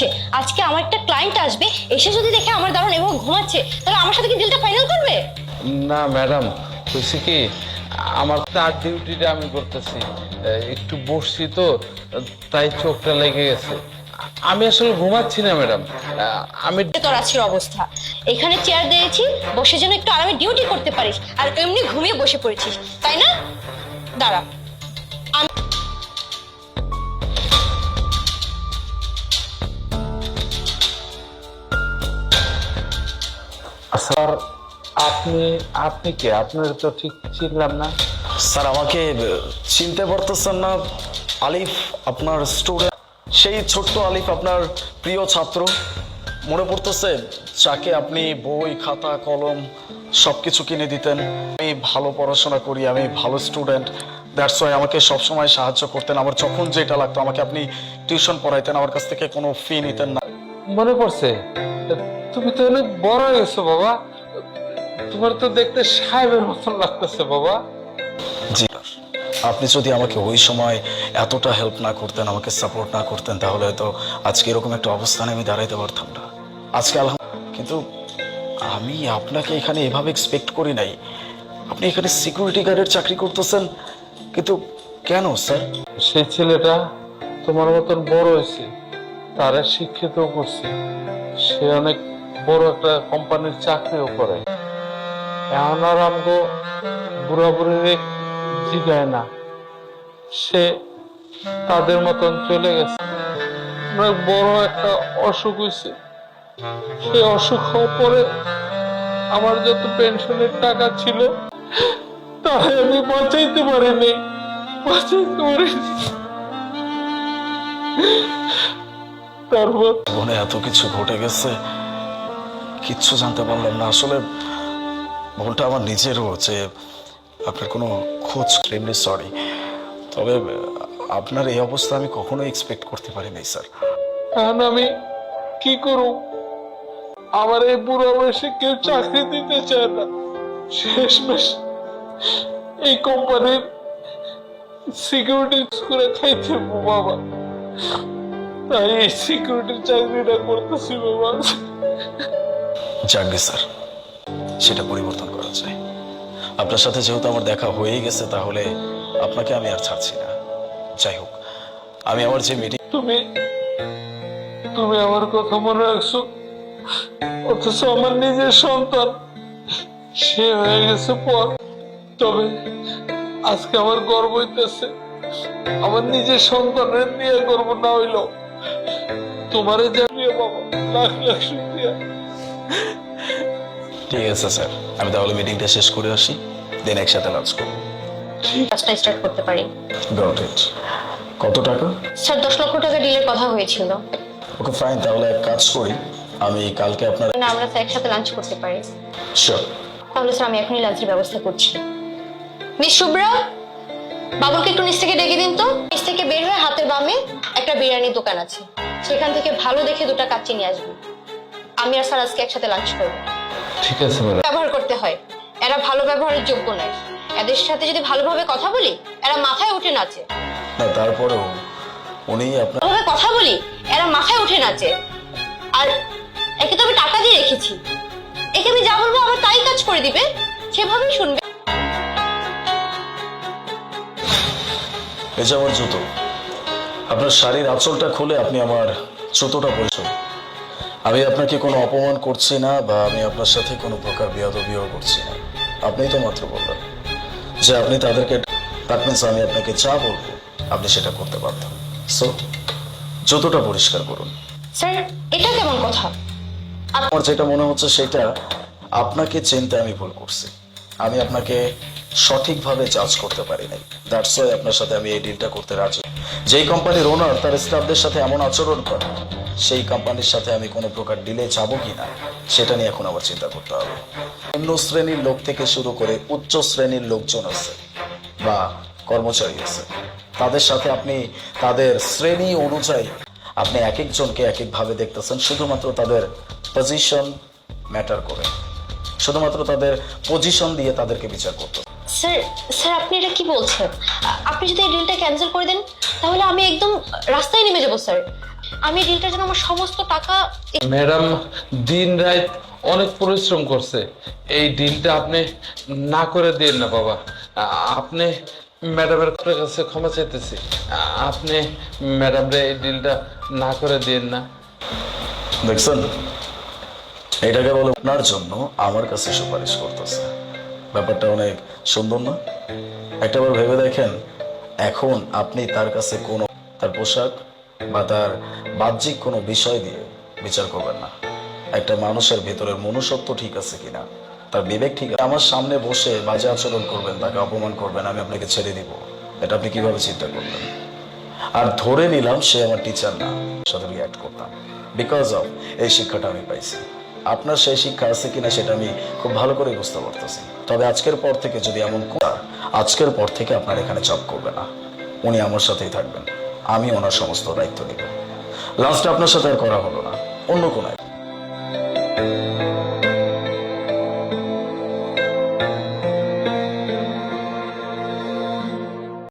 হচ্ছে আজকে আমার একটা ক্লায়েন্ট আসবে এসে যদি দেখে আমার দারুণ এভাবে ঘুমাচ্ছে তাহলে আমার সাথে কি ডিলটা ফাইনাল করবে? না ম্যাডাম হয়েছে কি আমার তার ডিউটিটা আমি করতেছি। একটু বসছি তো তাই চোখটা লেগে গেছে। আমি আসলে ঘুমাচ্ছি না ম্যাডাম আমি তোর আজকের অবস্থা। এখানে চেয়ার দিয়েছি বসে যেন একটু আরামে ডিউটি করতে পারিস আর এমনি ঘুমিয়ে বসে পড়েছিস তাই না? দাঁড়া। স্যার আপনি আপনি কে? আপনার তো ঠিক চিনলাম না। স্যার আমাকে চিনতে পারতেছেন না। আলিফ আপনার স্টুডেন্ট সেই ছোট্ট আলিফ আপনার প্রিয় ছাত্র। মনে পড়তেছে যাকে আপনি বই খাতা কলম সব কিছু কিনে দিতেন। আমি ভালো পড়াশোনা করি আমি ভালো স্টুডেন্ট দ্যাটস ওয়াই আমাকে সবসময় সাহায্য করতেন। আমার যখন যেটা লাগতো আমাকে আপনি টিউশন পড়াইতেন। আমার কাছ থেকে কোনো ফি নিতেন না। মনে পড়ছে? তুমি তো অনেক বড় হয়ে গেছো বাবা। তোমার তো দেখতে সাহেবের মতন লাগতেছে বাবা। জি আপনি যদি আমাকে ওই সময় এতটা হেল্প না করতেন আমাকে সাপোর্ট না করতেন তাহলে হয়তো আজকে এরকম একটা অবস্থানে আমি দাঁড়াইতে পারতাম না। আজকে আলহাম কিন্তু আমি আপনাকে এখানে এভাবে এক্সপেক্ট করি নাই। আপনি এখানে সিকিউরিটি গার্ডের চাকরি করতেছেন কিন্তু কেন স্যার সেই ছেলেটা তোমার মতন বড় হয়েছে তারা শিক্ষিত করছে। সে অনেক বড় একটা কোম্পানির চাকরিও করে। এখন আর আমগো বুড়া বুড়ির জিগায় না। সে তাদের মতন চলে গেছে। বড় একটা অসুখ হয়েছে সে অসুখ হওয়ার পরে আমার যত পেনশনের টাকা ছিল তাই আমি বাঁচাইতে পারিনি। বাঁচাইতে পারিনি। তারপর জীবনে এত কিছু ঘটে গেছে কিচ্ছু জানতে পারলাম না। আসলে ভুলটা আমার নিজেরও যে আপনার কোনো খোঁজ এমনি সরি তবে আপনার এই অবস্থা আমি কখনো এক্সপেক্ট করতে পারিনি স্যার এখন আমি কি করব? আমার এই বুড়ো বয়সে কেউ চাকরি দিতে চায় না। শেষমেশ এই কোম্পানির সিকিউরিটি করে খাইতে বাবা। তাই এই সিকিউরিটির চাকরিটা করতেছি, বাবা। যাকগে স্যার সেটা পরিবর্তন করা যায়। আপনার সাথে যেহেতু আমার দেখা হয়েই গেছে, তাহলে আপনাকে আমি আর ছাড়ছি না। যাই হোক, আমি আমার যে মিটিং তুমি তুমি আমার কথা মনে রাখছো? অথচ আমার নিজের সন্তান, সে হয়ে গেছে পর। তবে আজকে আমার গর্ব হইতেছে, আমার নিজের সন্তানের নিয়ে গর্ব না হইল তোমারে জানিয়ে বাবা, লাখ লাখ শুক্রিয়া। ঠিক আছে স্যার। আমি তাহলে মিটিংটা শেষ করে আসি দেন একসাথে লাঞ্চ করব। কাজটা স্টার্ট করতে পারি। গট ইট কত টাকা? স্যার দশ লক্ষ টাকা ডিলের কথা হয়েছিল। ওকে ফাইন তাহলে এক কাজ করি। আমি কালকে আপনার না আমরা স্যার একসাথে লাঞ্চ করতে পারি। শিওর তাহলে স্যার আমি এখনই লাঞ্চের ব্যবস্থা করছি। মিস শুভ্রা বাবুলকে একটু নিচ থেকে ডেকে দিন তো। নিচ থেকে বের হয়ে হাতের বামে একটা বিরিয়ানির দোকান আছে। সেখান থেকে ভালো দেখে দুটো কাচ্চি নিয়ে আসবি। আমি আর স্যার আজকে একসাথে লাঞ্চ করব। ঠিক আছে ম্যাডাম ব্যবহার করতে হয়। এরা ভালো ব্যবহারের যোগ্য নয়। এদের সাথে যদি ভালোভাবে কথা বলি এরা মাথায় উঠে নাচে। না তারপরেও উনি আপনার ভালোভাবে কথা বলি এরা মাথায় উঠে নাচে। আর একে তো আমি টাকা দিয়ে রেখেছি। একে আমি যা বলব আমার তাই কাজ করে দিবে। সেভাবেই শুনবে। এই যে আমার জুতো। আপনার শাড়ির আঁচলটা খুলে আপনি আমার জুতোটা পরিশোধ। আমি আপনাকে কোনো অপমান করছি না বা আমি আপনার সাথে কোনো প্রকার বেয়াদবিও করছি না। আপনিই তো মাত্র বললেন যে আপনি তাদেরকে দ্যাট মিনস আমি আপনাকে যা বলব আপনি সেটা করতে পারতেন সো যতটা পরিষ্কার করুন। স্যার এটা কেমন কথা? আমার যেটা মনে হচ্ছে সেটা আপনাকে চিনতে আমি ভুল করছি। আমি আপনাকে সঠিকভাবে জাজ করতে পারি নাই দ্যাটস ওয়াই আপনার সাথে আমি এই ডিলটা করতে রাজি যেই কোম্পানির ওনার তার স্টাফদের সাথে এমন আচরণ করে, সেই কোম্পানির সাথে আমি কোনো প্রকার ডিলে যাব কিনা, সেটা নিয়ে এখন আবার চিন্তা করতে হবে। নিম্ন শ্রেণির লোক থেকে শুরু করে উচ্চ শ্রেণির লোকজন আছে বা কর্মচারী আছে। তাদের সাথে আপনি, তাদের শ্রেণি অনুযায়ী আপনি এক একজনকে এক একভাবে দেখতেছেন, শুধুমাত্র তাদের পজিশন ম্যাটার করে। শুধুমাত্র তাদের পজিশন দিয়ে তাদেরকে বিচার করতে স্যার স্যার, আপনি এটা কি বলছেন? আপনি যদি এই ডিলটা ক্যান্সেল করে দেন তাহলে আমি একদম রাস্তায় নেমে যাব স্যার। আমি ডিলটার জন্য আমার সমস্ত টাকা ম্যাডাম দিন রাত অনেক পরিশ্রম করছে। এই ডিলটা আপনি না করে দিন না বাবা। আপনি ম্যাডামের কাছে ক্ষমা চাইতেছি। আপনি ম্যাডামরে এই ডিলটা না করে দিন না। দেখছেন? এটাকে বলে আপনার জন্য আমার কাছে সুপারিশ করতেছে। ব্যাপারটা অনেক সুন্দর না? একটাবার ভেবে দেখেন এখন আপনি তার কাছে কোনো তার পোশাক বা তার বাহ্যিক কোনো বিষয় দিয়ে বিচার করবেন না। একটা মানুষের ভেতরের মনুষ্যত্ব ঠিক আছে কিনা, তার বিবেক ঠিক আছে। আমার সামনে বসে বাজে আচরণ করবেন, তাকে অপমান করবেন, আমি আপনাকে ছেড়ে দিব। এটা আপনি কীভাবে চিন্তা করবেন আর ধরে নিলাম সে আমার টিচার না, সাথে রিয়াক্ট করতাম। বিকজ অফ এই শিক্ষাটা আমি পাইছি। আপনার সেই শিক্ষা আছে কিনা সেটা আমি খুব ভালো করে বুঝতে পারতেছি। তবে আজকের পর থেকে যদি এমন আজকের পর থেকে আপনার এখানে জব করবে না। উনি আমার সাথেই থাকবেন। আমি ওনার সমস্ত দায়িত্ব নিব। লাস্টে আপনার সাথে আর করা হলো না। অন্য কোনো